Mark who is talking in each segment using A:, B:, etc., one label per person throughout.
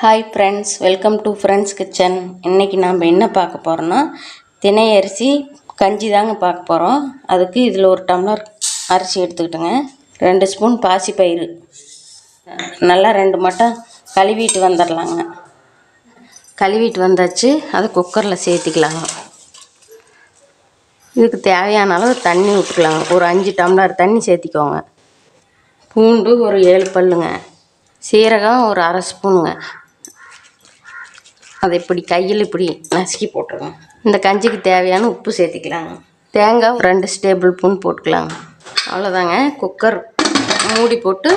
A: Hi friends welcome to friends kitchen இன்றைக்கி நாம் என்ன பார்க்க போகிறோன்னா தினை அரிசி கஞ்சி தாங்க பார்க்க போகிறோம் அதுக்கு இதில் ஒரு டம்ளர் அரிசி எடுத்துக்கிட்டுங்க. ரெண்டு ஸ்பூன் பாசிப்பயிறு நல்லா ரெண்டு மட்டம் கழுவிட்டு வந்துடலாங்க. கழுவிட்டு வந்தாச்சு. அதை குக்கரில் சேர்த்திக்கலாங்க. இதுக்கு தேவையான அளவு தண்ணி விட்டுக்கலாங்க. ஒரு அஞ்சு டம்ளர் தண்ணி சேர்த்திக்கோங்க. பூண்டு ஒரு ஏழு பல்லுங்க. சீரகம் ஒரு அரை ஸ்பூனுங்க. அதை இப்படி கையில் இப்படி நசுக்கி போட்டுருங்க இந்த கஞ்சிக்கு தேவையான உப்பு சேர்த்திக்கலாங்க. தேங்காய் ரெண்டு டேபிள் ஸ்பூன் போட்டுக்கலாங்க. அவ்வளோதாங்க. குக்கர் மூடி போட்டு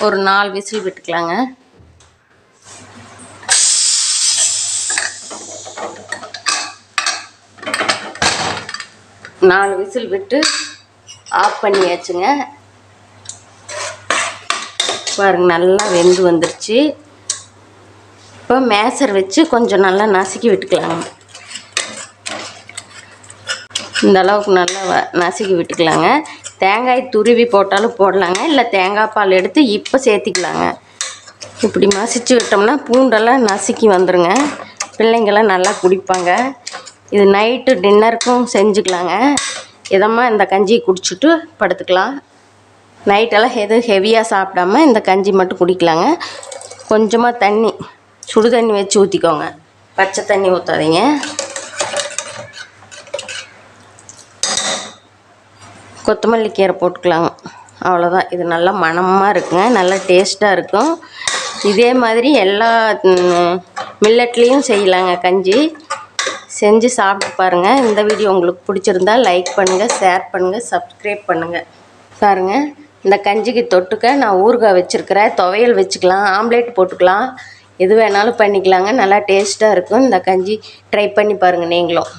A: ஒரு நாலு விசில் விட்டுக்கலாங்க. நாலு விசில் விட்டு ஆஃப் பண்ணியாச்சுங்க. பாருங்க நல்லா வெந்து வந்துருச்சு. இப்போ மேசர் வச்சு கொஞ்சம் நல்லா நசுக்கி விட்டுக்கலாங்க இந்த அளவுக்கு நல்லா வ- நசுக்கி விட்டுக்கலாங்க. தேங்காய் துருவி போட்டாலும் போடலாங்க. இல்லை தேங்காய் பால் எடுத்து இப்போ சேர்த்திக்கலாங்க. இப்படி மசிச்சு விட்டோம்னா பூண்டெல்லாம் நசுக்கி வந்துடுங்க பிள்ளைங்கள்லாம் நல்லா குடிப்பாங்க. இது நைட்டு டின்னருக்கும் செஞ்சுக்கலாங்க. இதமாக இந்த கஞ்சியை குடிச்சிட்டு படுத்துக்கலாம். நைட்டெல்லாம் எதுவும் ஹெவியாக சாப்பிடாம இந்த கஞ்சி மட்டும் குடிக்கலாங்க. கொஞ்சமாக தண்ணி. சுடு தண்ணி வச்சு ஊற்றிக்கோங்க பச்சை தண்ணி ஊற்றாதீங்க கொத்தமல்லி கீரை போட்டுக்கலாங்க அவ்வளோதான் இது நல்லா மணமாக இருக்குங்க. நல்லா டேஸ்ட்டாக இருக்கும். இதே மாதிரி எல்லா மில்லட்லேயும் செய்யலாங்க கஞ்சி. செஞ்சு சாப்பிட்டு பாருங்கள் இந்த வீடியோ உங்களுக்கு பிடிச்சிருந்தா லைக் பண்ணுங்கள் ஷேர் பண்ணுங்கள் சப்ஸ்கிரைப் பண்ணுங்கள் பாருங்க. இந்த கஞ்சிக்கு தொட்டுக்க நான் ஊறுகாய் வச்சுருக்கிறேன். துவையல் வச்சுக்கலாம் ஆம்லேட் போட்டுக்கலாம். எது வேணாலும் பண்ணிக்கலாங்க. நல்லா டேஸ்ட்டாக இருக்கும். இந்த கஞ்சி ட்ரை பண்ணி பாருங்கள் நீங்களும்.